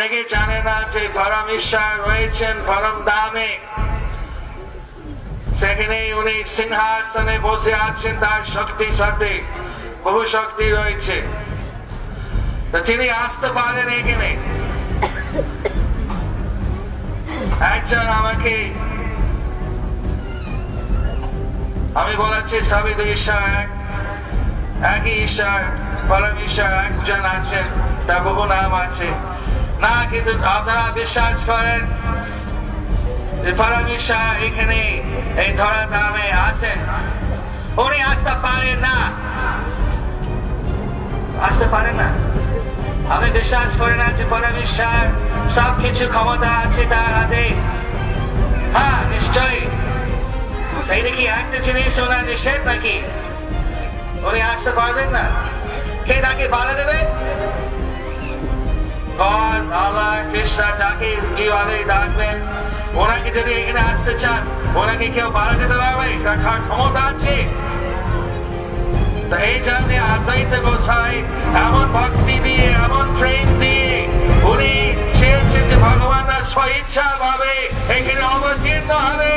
অনেকে জানে না যে পরম ঈশ্বর রয়েছেন পরম দামে। সেখানে উনি সিংহাসনে বসে আছেন, তার শক্তির সাথে। বহু শক্তি রয়েছে। তিনি আসতে পারেন এখানে। একজন আমাকে আমি বলেছি সবই তো ঈশ্বর, এক, একই ঈশ্বর, পরম ঈশ্বর, একজন আছেন। তার বহু নাম আছে। না, কিন্তু আপনারা বিশ্বাস করেন যে পরম ঈশ্বর এখানে এই ধরার নামে আছেন? উনি আসতে পারেন না। আসতে পারেন না? আমি বিশ্বাস করেন না যে পরম ঈশ্বর সব কিছু ক্ষমতা আছে তার হাতে। হ্যাঁ নিশ্চয়ই। এটা দেখি একটা জিনিস ওনার নিষেধ নাকি? উনি আসতে পারবেন না। কে তাকে বাধা দেবে? God, Allah, Krishna, যাকে যেভাবে ডাকবেন? ওনাকে যদি এখানে আসতে চান ওনাকে কেউ দিতে পারবে? তার খাওয়ার ক্ষমতা আছে। এই জন্য আদ্বৈত গোসাই এমন ভক্তি দিয়ে এমন প্রেম দিয়ে উনি চেয়েছেন যে ভগবানরা স্বইচ্ছা ভাবে এখানে অবতীর্ণ হবে।